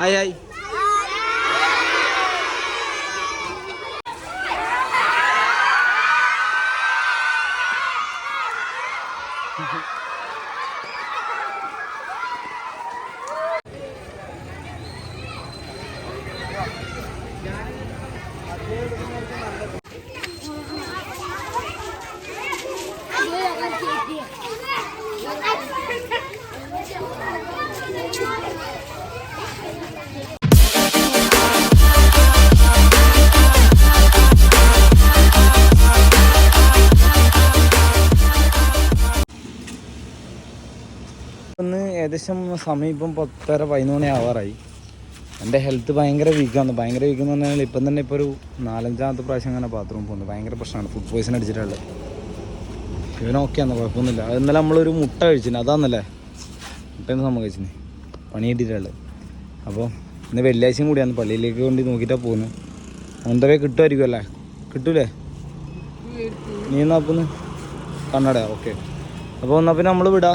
Hi hi ഒന്ന് ഏകദേശം സമീപം പത്തര പതിനൊന്ന് ആവാറായി. എന്റെ ഹെൽത്ത് ഭയങ്കര വീക്കാണ് ഭയങ്കര വീക്കെന്ന് പറഞ്ഞാൽ ഇപ്പം തന്നെ ഇപ്പോൾ ഒരു നാലഞ്ചാമത്തെ പ്രാവശ്യം അങ്ങനെ ബാത്റൂം പോകുന്നത് ഭയങ്കര പ്രശ്നമാണ്. ഫുഡ് പോയിസൺ അടിച്ചിട്ടുള്ളത്. ഇവൻ ഓക്കെയാണ് കുഴപ്പമൊന്നുമില്ല. അത് ഇന്നലെ നമ്മളൊരു മുട്ട കഴിച്ചിന്. അതാന്നല്ലേ? എന്ന് കഴിച്ചിന്. പണി കിട്ടിയിട്ടുള്ളത്. അപ്പോൾ ഇന്ന് വെള്ളിയാഴ്ചയും കൂടിയാണ്. പള്ളിയിലേക്ക് കൊണ്ട് നോക്കിയിട്ടാണ് പോകുന്നത് ഒന്നരവേ കിട്ടുമായിരിക്കും അല്ലേ? കിട്ടൂലേ? നീ എന്നാ അപ്പം കണ്ണട ഓക്കെ അപ്പോൾ എന്നാൽ പിന്നെ നമ്മൾ വിടാ.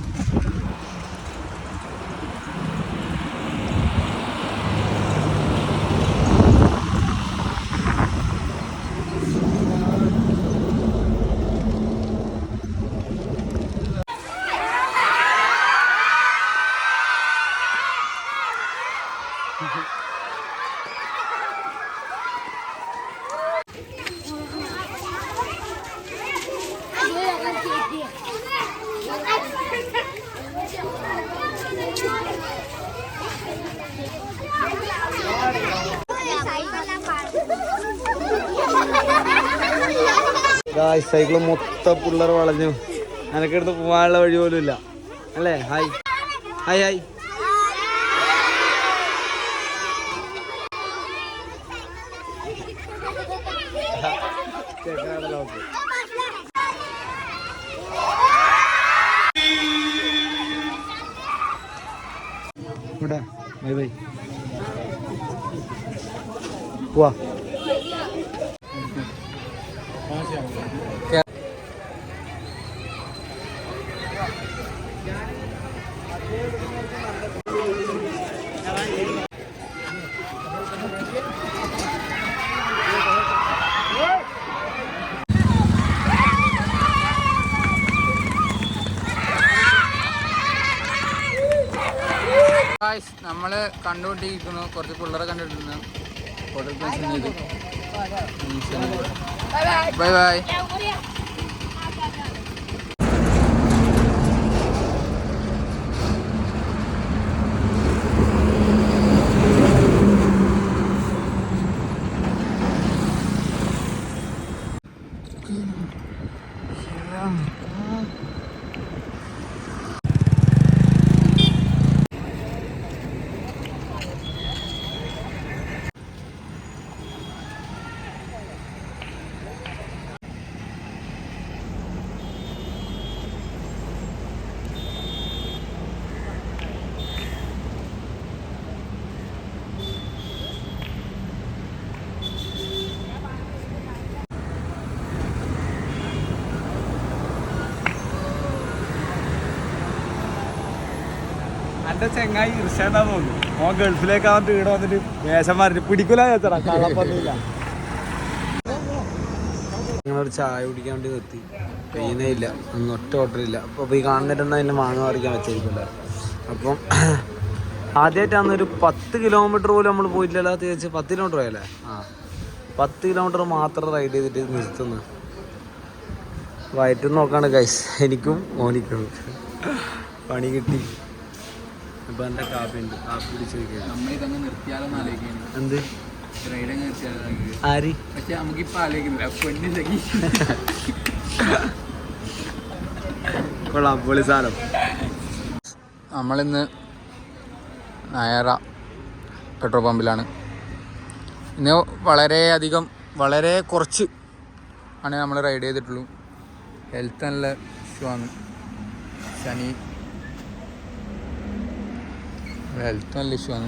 ബൈ സൈക്കിൾ മൊത്തം പിള്ളേർ വളഞ്ഞു. അനക്കെടുത്ത് പോകാനുള്ള വഴി പോലും ഇല്ല. അല്ലേ? Hi hi hi bye bye പോവാ. ഗായ്സ് നമ്മൾ കണ്ടുകൊണ്ടിരിക്കുന്നു. കുറച്ച് പിള്ളേരെ കണ്ടിട്ടുണ്ട്. ഫോട്ടോ ബൈ ബൈ എന്റെ ചെങ്ങായി ഇർഷാന്നാ തോന്നുന്നു. ഓൻ ഗൾഫിലേക്ക് വന്നിട്ട് വീട് വന്നിട്ട് വേഷം മാറിട്ട് പിടിക്കൂല ഞങ്ങളൊരു ചായ കുടിക്കാൻ വേണ്ടി നിർത്തി. പെയ്യുന്നേ ഇല്ല ഒറ്റ ഓർഡർ ഇല്ല അപ്പോൾ ഈ കാണുന്നിട്ടൊന്നും അതിന്റെ മാങ്ങ പറിക്കാൻ വെച്ചിരിക്കില്ല അപ്പം ആദ്യമായിട്ടാണ് ഒരു പത്ത് കിലോമീറ്റർ പോലും നമ്മൾ പോയിട്ടില്ല തിരിച്ച് പത്ത് കിലോമീറ്റർ പോയല്ലേ? ആ. പത്ത് കിലോമീറ്റർ മാത്രം റൈഡ് ചെയ്തിട്ട് നിർത്തുന്നു. വയറ്റും നോക്കാണ് ഗൈസ് എനിക്കും മോനിക്കും പണി കിട്ടി. ഇപ്പം എന്റെ കാപ്പി ഉണ്ട് കാപ്പി പിടിച്ച് വയ്ക്കുക നമ്മ ഇതങ്ങ് നിർത്തിയാലോന്ന് ആലോചിക്കുന്നു എന്ത്? റൈഡ് അങ്ങ് നിർത്തിയാലോ ആര്? പക്ഷെ നമുക്കിപ്പോ ആലോചിക്കുന്നില്ല. പൊന്നി സഖി കൊള്ളാം. പൊളി സാധനം. നമ്മളിന്ന് നായറ പെട്രോൾ പമ്പിലാണ്. ഇന്ന് വളരെയധികം വളരെ കുറച്ച് ആണ് നമ്മൾ റൈഡ് ചെയ്തിട്ടുള്ളൂ. ഹെൽത്ത് നല്ല ഇഷ്യൂ ആണ്. ശനി ഹെൽത്ത് നല്ല ഇഷ്യൂ ആണ്.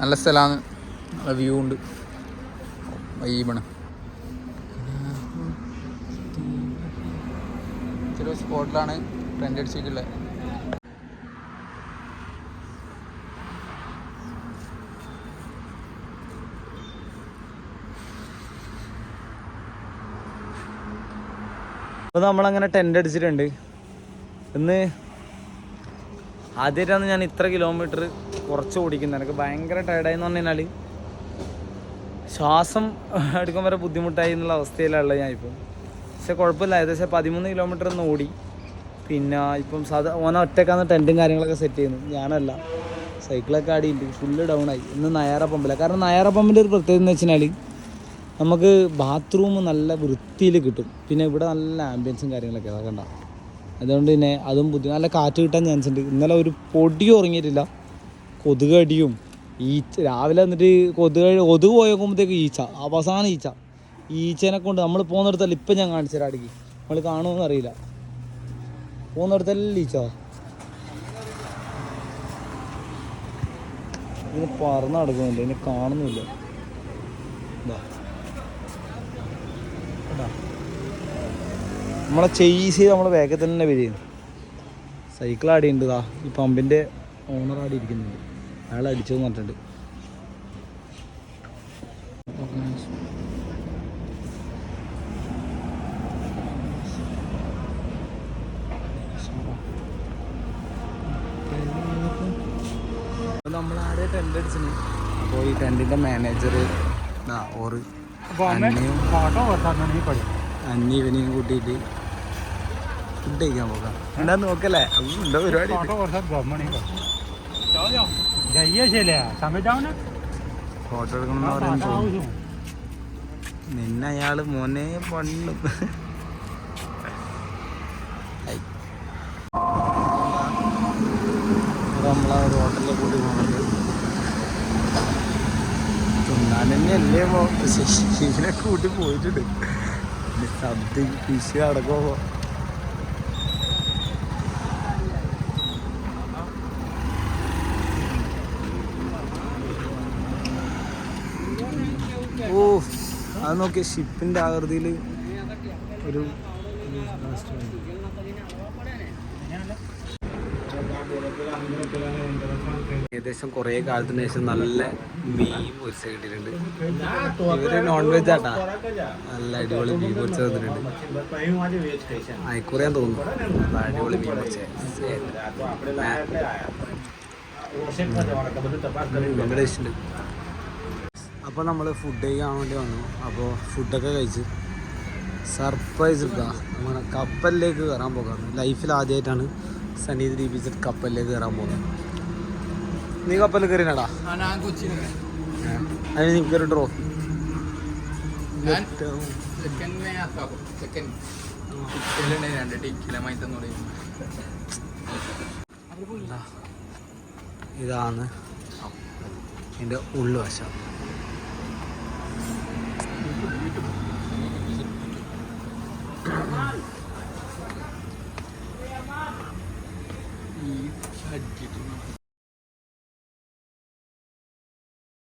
നല്ല സ്ഥലമാണ്. നല്ല വ്യൂ ഉണ്ട്. വൈബാണ്. ചെറിയ സ്പോട്ടിലാണ് ട്രെൻഡ് അടിച്ചിട്ടുള്ളത്. അപ്പോൾ നമ്മളങ്ങനെ ടെന്റ് അടിച്ചിട്ടുണ്ട്. ഇന്ന് ആദ്യമായിട്ടാണ് ഞാൻ ഇത്ര കിലോമീറ്റർ കുറച്ച് ഓടിക്കുന്നത്. എനിക്ക് ഭയങ്കര ടയർഡായി എന്ന് പറഞ്ഞു കഴിഞ്ഞാൽ ശ്വാസം എടുക്കാൻ വരെ ബുദ്ധിമുട്ടായി എന്നുള്ള അവസ്ഥയിലുള്ളത് ഞാൻ ഇപ്പം. പക്ഷെ കുഴപ്പമില്ല. ഏകദേശം പതിമൂന്ന് കിലോമീറ്റർ ഒന്ന് ഓടി. പിന്നെ ഇപ്പം സാധാ ഓന ഒറ്റക്കാന്ന് ടെന്റും കാര്യങ്ങളൊക്കെ സെറ്റ് ചെയ്യുന്നു ഞാനല്ല. സൈക്കിളൊക്കെ ആടിയിട്ട് ഫുള്ള് ഡൗൺ ആയി. ഇന്ന് നയാറ പമ്പില്ല കാരണം നയാറ പമ്പിന്റെ ഒരു പ്രത്യേകത എന്ന് വെച്ചാൽ നമുക്ക് ബാത്റൂം നല്ല വൃത്തിയിൽ കിട്ടും. പിന്നെ ഇവിടെ നല്ല ആംബിയൻസും കാര്യങ്ങളൊക്കെ. അതൊക്കെ ഉണ്ടാവും അതുകൊണ്ട് തന്നെ അതും ബുദ്ധി നല്ല കാറ്റ് കിട്ടാൻ ചാൻസ് ഉണ്ട്. ഇന്നലെ ഒരു പൊടി ഉറങ്ങിയിട്ടില്ല. കൊതുകടിയും ഈച്ച. രാവിലെ എന്നിട്ട് കൊതുക് കൊതുക് പോയി ഈച്ച. അവസാനം ഈച്ച. ഈച്ചനെ കൊണ്ട് നമ്മൾ പോകുന്നിടത്തല്ല ഇപ്പം ഞാൻ കാണിച്ചു തരാം അടിക്ക്. നമ്മൾ കാണുമെന്ന് അറിയില്ല. പോകുന്നിടത്തല്ല ഈച്ച ഇതിന് പറന്ന് നടക്കുന്നുണ്ട് ഇതിനെ കാണുന്നില്ല. ഇതാ ഇതാ. നമ്മളെ ചെയ്സ് ചെയ്ത് നമ്മളെ വേഗത്തിൽ തന്നെ വരും സൈക്കിൾ ആടിയുണ്ട് ഇതാ ഈ പമ്പിന്റെ ഓണർ ആടി ഇരിക്കുന്നുണ്ട്. അയാൾ അടിച്ചെന്ന് പറഞ്ഞിട്ടുണ്ട്. നമ്മൾ ആരെ ടെന്റ് അടിച്ചിന്. അപ്പോൾ ഈ ടെന്റിന്റെ മാനേജർ ഓറ് അന്നയും അന്നി ഇവനെയും കൂട്ടിയിട്ട് ഫുഡ് കഴിക്കാൻ പോകാം. എന്താ നോക്കല്ലേ? എന്താ പരിപാടി? ഫോട്ടോ എടുക്കണമെന്ന് പറയുന്നത് നിന്നെ അയാൾ മോനെ. ഇത് നമ്മളെ ഒരു ഹോട്ടലിൽ കൂടി തിന്നാൻ കൂട്ടി പോയിട്ടുണ്ട്. സബ്ദി ഫിഷ് അടക്കമോ അത് നോക്കിയ ഷിപ്പിന്റെ ആകൃതിയിൽ ഒരു. ഏകദേശം കുറേ കാലത്തിന് ശേഷം നല്ല മീൻ പൊരിച്ച കിട്ടിയിട്ടുണ്ട്. ഇവർ നോൺ വെജ് ആട്ടാ. നല്ല അടിപൊളി മീൻ പൊരിച്ച തന്നിട്ടുണ്ട്. അയക്കുറിയാൻ തോന്നുന്നു. നല്ല അടിപൊളി മീൻ പൊരിച്ച ഭയങ്കര ഇഷ്ടമുണ്ട് അപ്പോൾ നമ്മൾ ഫുഡ് കഴിക്കാൻ വേണ്ടി വന്നു. അപ്പോൾ ഫുഡൊക്കെ കഴിച്ച് സർപ്രൈസ് ഇട്ടാ നമ്മുടെ കപ്പലിലേക്ക് കയറാൻ പോകാം ലൈഫിൽ ആദ്യമായിട്ടാണ് സനീത് ദീപിച്ചിട്ട് കപ്പലിലേക്ക് കയറാൻ പോകുന്നത്. നീ കപ്പലിൽ കയറിനടാ അതിന് നിനക്കൊരു ട്രോഫി ഇതാണ് എന്റെ ടിക്കലുണ്ട് Ihad gitu.